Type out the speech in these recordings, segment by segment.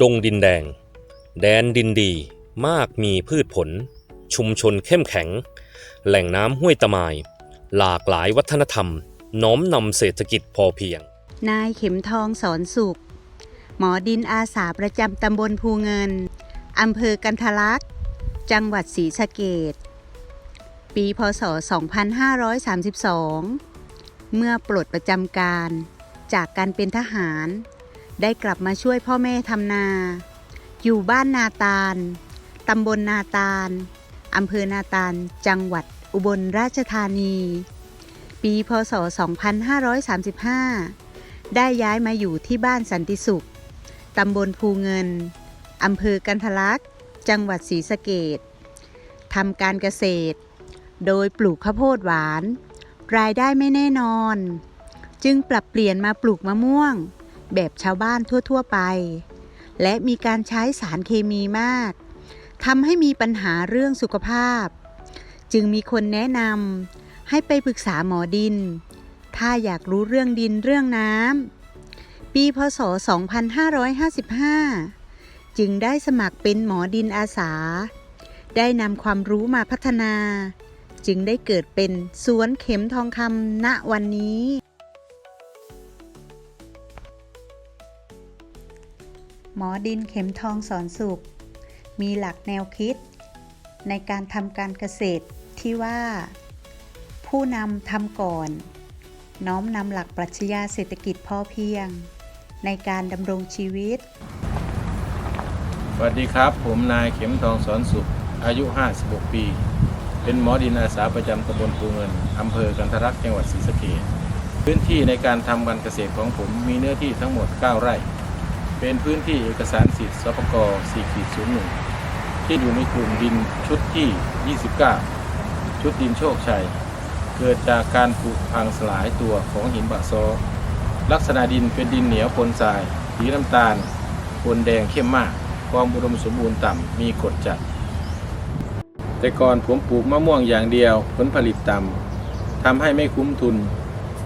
ดงดินแดง แดนดินดี มากมีพืชผล ชุมชนเข้มแข็ง แหล่งน้ำห้วยตะมายหลากหลายวัฒนธรรม น้อมนำเศรษฐกิจพอเพียง นายเข็มทองสอนสุข หมอดินอาสาประจำตำบลภูเงิน อำเภอกันทะลักษ์ จังหวัดศรีสะเกดปีพศ 2532 เมื่อปลดประจำการ จากการเป็นทหาร ได้กลับมาช่วยพ่อแม่ทำนา อยู่บ้านนาตาลตำบลนาตาลอำเภอนาตาล จังหวัดอุบลราชธานี ปีพศ 2535 ได้ย้ายมาอยู่ที่บ้านสันติสุข ตำบลภูเงิน อำเภอกันทะลักษ์ จังหวัดศรีสะเกดทำการเกษตร โดยปลูกข้าวโพดหวาน รายได้ไม่แน่นอน จึงปรับเปลี่ยนมาปลูกมะม่วง แบบชาวบ้านทั่ว ๆ ไป และมีการใช้สารเคมีมากทำให้มีปัญหาเรื่องสุขภาพ จึงมีคนแนะนำให้ไปปรึกษาหมอดิน ถ้าอยากรู้เรื่องดินเรื่องน้ำ ปีพศ 2555 จึงได้สมัครเป็นหมอดินอาสา ได้นำความรู้มาพัฒนา จึงได้เกิดเป็นสวนเข็มทองคำณวันนี้ หมอดินเข็มทองสอนสุข มีหลักแนวคิด ในการทำการเกษตรที่ว่า ผู้นำทำก่อน น้อมนำหลักปรัชญาเศรษฐกิจพอเพียง ในการดำรงชีวิต สวัสดีครับ ผมนายเข็มทองสอนสุข อายุ 56 ปี เป็นหมอดินอาสาประจำตำบลภูเงินอำเภอกันทรักจังหวัดศรีสะเกษพื้นที่ในการทำการเกษตรของผมมีเนื้อที่ทั้งหมด 9 ไร่ เป็นพื้นที่เอกสารสิทธิ์สปก4.01 ที่อยู่ในกลุ่มดินชุดที่ 29 ชุดดินโชคชัย เกิดจากการผุพังสลายตัวของหินบะซอ ลักษณะดินเป็นดินเหนียวปนทราย สีน้ำตาลปนแดงเข้มมาก ความอุดมสมบูรณ์ต่ำมีกดจัด แต่ก่อนผมปลูกมะม่วงอย่างเดียวผลผลิตต่ำทำให้ไม่คุ้มทุน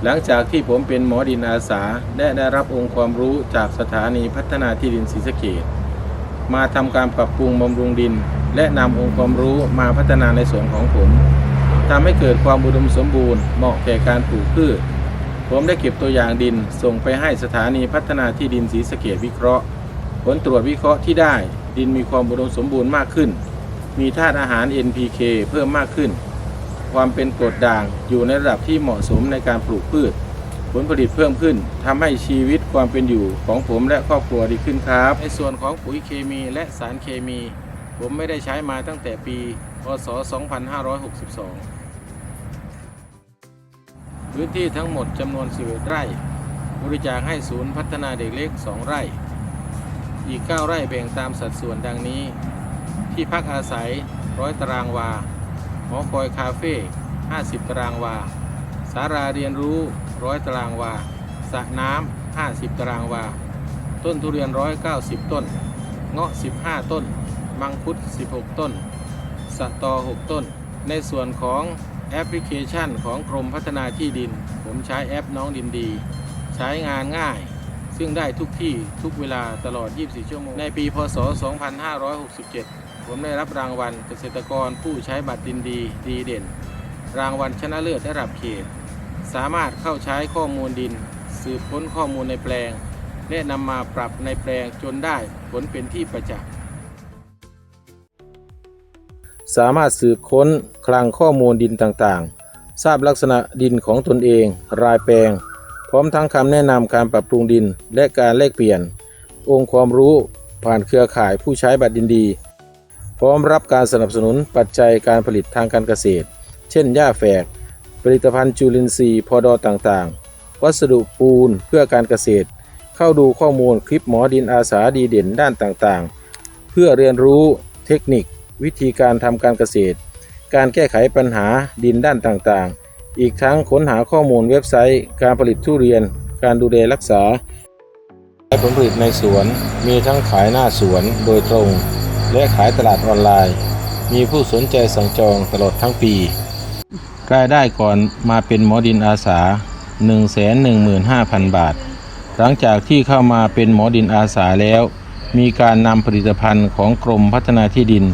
หลังจากที่ผมเป็นหมอดินอาสาและได้รับองค์ความรู้จากสถานีพัฒนาที่ดินศรีสะเกดมาทำการปรับปรุงบำรุงดิน และนำองค์ความรู้มาพัฒนาในสวนของผมทำให้เกิดความอุดมสมบูรณ์เหมาะแก่การปลูกพืช ผมได้เก็บตัวอย่างดินส่งไปให้สถานีพัฒนาที่ดินศรีสะเกดวิเคราะห์ ผลตรวจวิเคราะห์ที่ได้ ดินมีความอุดมสมบูรณ์มากขึ้น มีธาตุอาหาร NPK เพิ่มมากขึ้น ความเป็นกรดด่างอยู่ในระดับที่เหมาะสมในการปลูกพืช ผลผลิตเพิ่มขึ้นทำให้ชีวิตความเป็นอยู่ของผมและครอบครัวดีขึ้นครับ ในส่วนของปุ๋ยเคมีและสารเคมี ผมไม่ได้ใช้มาตั้งแต่ปีพศ 2562 พื้นที่ทั้งหมดจำนวน11ไร่ บริจาคให้ศูนย์พัฒนาเด็กเล็ก 2 ไร่ อีก 9 ไร่แบ่งตามสัดส่วนดังนี้ ที่พักอาศัย100ตารางวา หอคอยคาเฟ่ 50 ตารางวา สาราเรียนรู้100ตารางวา สระน้ำ 50 ตารางวา ต้นทุเรียน 190 ต้น เงาะ 15 ต้น มังคุด 16 ต้น สตอ 6 ต้น ในส่วนของแอปพลิเคชันของกรมพัฒนาที่ดิน ผมใช้แอปน้องดินดี ใช้งานง่าย ซึ่งได้ทุกที่ทุกเวลาตลอด 24 ชั่วโมง ในปี พศ 2567 ผมได้รับรางวัลเกษตรกรผู้ใช้บัตรดินดีดีเด่น รางวัลชนะเลิศระดับเขต สามารถเข้าใช้ข้อมูลดิน สืบค้นข้อมูลในแปลง และนำมาปรับในแปลงจนได้ผลเป็นที่ประจักษ์สามารถสืบค้นคลังข้อมูลดินต่างๆ ทราบลักษณะดินของตนเอง รายแปลง พร้อมทั้งคำแนะนำการปรับปรุงดินและการแลกเปลี่ยน องค์ความรู้ผ่านเครือข่ายผู้ใช้บัตรดินดี พร้อมรับการสนับสนุนปัจจัยการผลิตทางการเกษตร เช่นหญ้าแฝก ผลิตภัณฑ์จุลินทรีย์พอดอต่างๆ วัสดุปูนเพื่อการเกษตร เข้าดูข้อมูลคลิปหมอดินอาสาดีเด่นด้านต่างๆ เพื่อเรียนรู้เทคนิค วิธีการทำการเกษตร การแก้ไขปัญหาดินด้านต่างๆ อีกทั้งค้นหาข้อมูลเว็บไซต์ การผลิตทุเรียน การดูแลรักษาและผลผลิตในสวนมีทั้งขายหน้าสวนโดยตรง และขายตลาดออนไลน์ มีผู้สนใจสั่งจองตลอดทั้งปี รายได้ก่อนมาเป็นหมอดินอาสา 115,000 บาท หลังจากที่เข้ามาเป็นหมอดินอาสาแล้ว มีการนำผลิตภัณฑ์ของกรมพัฒนาที่ดิน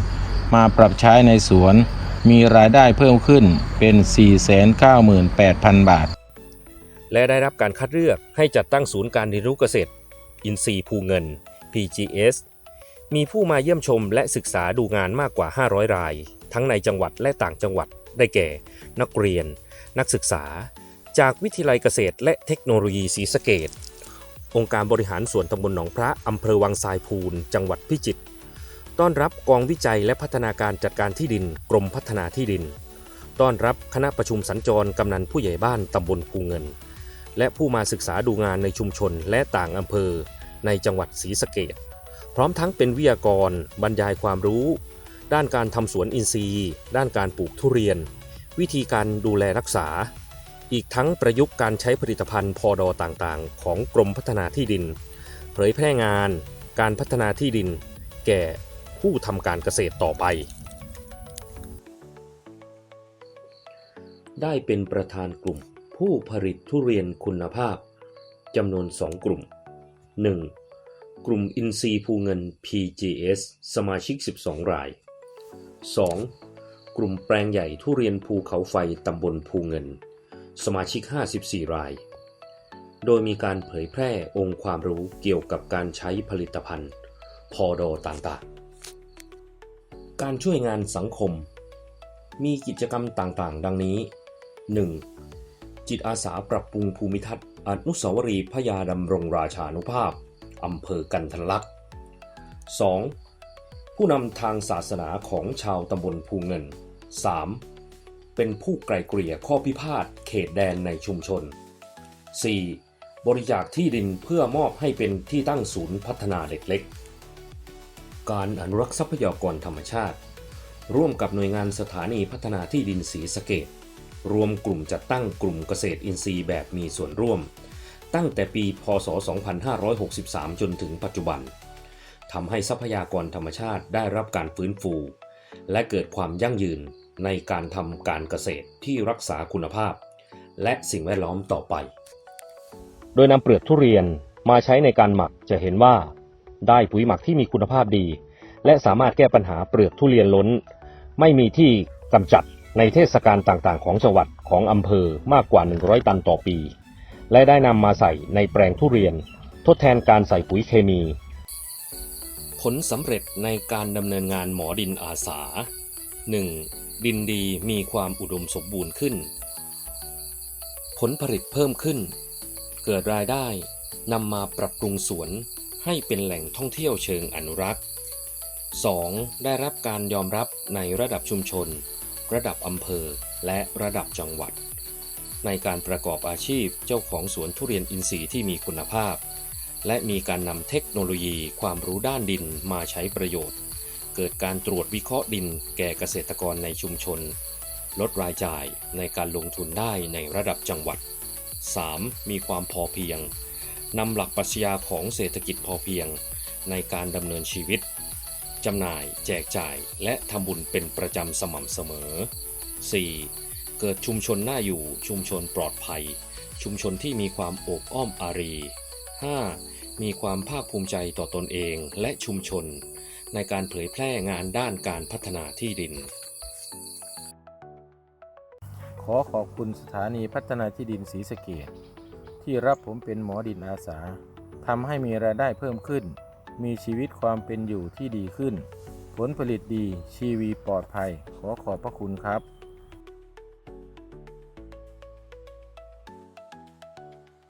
มาปรับใช้ในสวน มีรายได้เพิ่มขึ้นเป็น 498,000 บาท และได้รับการคัดเลือกให้จัดตั้งศูนย์การเรียนรู้เกษตร อินทรีย์ภูเงิน PGS มีผู้มาเยี่ยมชมและศึกษาดูงานมากกว่า 500 ราย ทั้งในจังหวัดและต่างจังหวัด ได้แก่ นักเรียน นักศึกษา จากวิทยาลัยเกษตร และเทคโนโลยีศรีสะเกดองค์การบริหารส่วนตำบลหนองพระอำเภอวังทรายพูนจังหวัดพิจิตร ต้อนรับกองวิจัยและพัฒนาการจัดการที่ดิน กรมพัฒนาที่ดิน ต้อนรับคณะประชุมสัญจรกำนันผู้ใหญ่บ้านตำบลภูเงิน และผู้มาศึกษาดูงานในชุมชนและต่างอำเภอในจังหวัดศรีสะเกด พร้อมทั้งเป็นวิทยากร บรรยายความรู้ ด้านการทำสวนอินทรีย์ ด้านการปลูกทุเรียน วิธีการดูแลรักษา อีกทั้งประยุกต์การใช้ผลิตภัณฑ์พอดอต่างๆ ของกรมพัฒนาที่ดิน เผยแพร่งาน การพัฒนาที่ดิน แก่ผู้ทำการเกษตรต่อไป ได้เป็นประธานกลุ่มผู้ผลิตทุเรียนคุณภาพจำนวน 2 กลุ่ม 1. กลุ่มอินซีย์ภูเงิน PGS สมาชิก 12 ราย 2. กลุ่มแปลงใหญ่ทุเรียนภูเขาไฟตำบลภูเงิน สมาชิก 54 ราย โดยมีการเผยแพร่องค์ความรู้เกี่ยวกับการใช้ผลิตภัณฑ์ พอดอต่างๆ การช่วยงานสังคม มีกิจกรรมต่างๆ ดังนี้ 1. จิตอาสาปรับปรุงภูมิทัศน์อนุสาวรีย์พระยาดำรงราชานุภาพ อำเภอกันทลักษ์ 2. ผู้นำทางศาสนาของชาวตำบลภูเงิน 3. เป็นผู้ไกลเกลี่ยข้อพิพาทเขตแดนในชุมชน 4. บริจาคที่ดินเพื่อมอบให้เป็นที่ตั้งศูนย์พัฒนาเด็กเล็ก การอนุรักษ์ทรัพยากรธรรมชาติ ร่วมกับหน่วยงานสถานีพัฒนาที่ดินศรีสะเกดรวมกลุ่มจัดตั้งกลุ่มเกษตรอินทรีย์แบบมีส่วนร่วม ตั้งแต่ปีพศ 2563 จนถึงปัจจุบันทำให้ทรัพยากรธรรมชาติได้รับการฟื้นฟู และเกิดความยั่งยืนในการทำการเกษตรที่รักษาคุณภาพ และสิ่งแวดล้อมต่อไป โดยนำเปลือกทุเรียนมาใช้ในการหมักจะเห็นว่า ได้ปุ๋ยหมักที่มีคุณภาพดี และสามารถแก้ปัญหาเปลือกทุเรียนล้น ไม่มีที่กำจัดในเทศกาลต่างๆ ของจังหวัดของอำเภอมากกว่า 100 ตันต่อปี และได้นำมาใส่ในแปลงทุเรียน ทดแทนการใส่ปุ๋ยเคมี ผลสำเร็จในการดำเนินงานหมอดินอาสา 1. ดินดีมีความอุดมสมบูรณ์ขึ้น ผลผลิตเพิ่มขึ้น เกิดรายได้นำมาปรับปรุงสวนให้เป็นแหล่งท่องเที่ยวเชิงอนุรักษ์ 2. ได้รับการยอมรับในระดับชุมชน ระดับอำเภอ และระดับจังหวัด ในการประกอบอาชีพเจ้าของสวนทุเรียนอินทรีย์ที่มีคุณภาพ และมีการนำเทคโนโลยีความรู้ด้านดินมาใช้ประโยชน์ เกิดการตรวจวิเคราะห์ดินแก่เกษตรกรในชุมชน ลดรายจ่ายในการลงทุนได้ในระดับจังหวัด 3. มีความพอเพียงนำหลักปรัชญาของเศรษฐกิจพอเพียง ในการดำเนินชีวิตจำหน่าย แจกจ่าย และทำบุญเป็นประจำสม่ำเสมอ 4. เกิดชุมชนน่าอยู่ ชุมชนปลอดภัย ชุมชนที่มีความโอบอ้อมอารี 5. มีความภาคภูมิใจต่อตนเองและชุมชน ในการเผยแพร่งานด้านการพัฒนาที่ดิน ขอขอบคุณสถานีพัฒนาที่ดินศรีสะเกดที่รับผมเป็นหมอดินอาสาทำให้มีรายได้เพิ่มขึ้น มีชีวิตความเป็นอยู่ที่ดีขึ้น ผลผลิตดีชีวีปลอดภัย ขอขอบพระคุณครับ